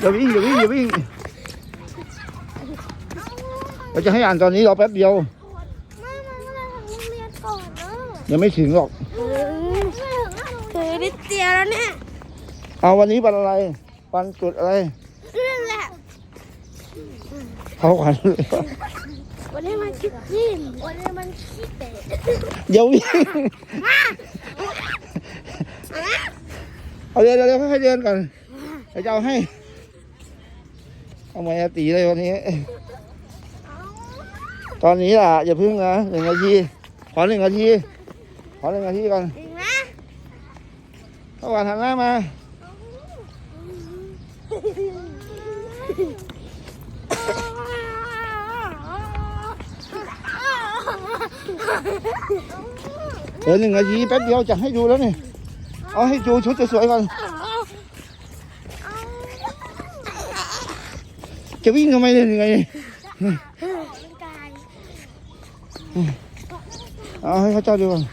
อย่าวิ่งอย่าวิ่งอย่าวิ่งเราจะให้อ่านตอนนี้รอแป๊บเดียวไม่มันก็เลยถึงโรงเรียนก่อนนะยังไม่ถึงหรอกคือนิดเดียวแล้วเนี่ยเอาวันนี้วันอะไรวันจุดอะไรนั่นแหละ เขาขวัญเลยวันนี้มันคิดยิ้มวันนี้มันขี้เตะอย่าวิ่งเอาเดินเร็วๆค่อยๆเดินก่อนเดี๋ยวจะเอาให้ เอาไม้ตีเลยวันนี้ ตอนนี้ล่ะ อย่าพึ่งนะหนึ่งนาที ขอหนึ่งนาที ขอหนึ่งนาทีก่อนจริงนะเข้ามาทางหน้ามา เดี๋ยวหนึ่งนาทีแป๊บเดียวจะให้ดูแล้วนี่ เอาให้ดูชุดสวยๆก่อน จะวิ่งทำไมเนี่ยยังไงเอาให้เขาเจ้าดูก่อน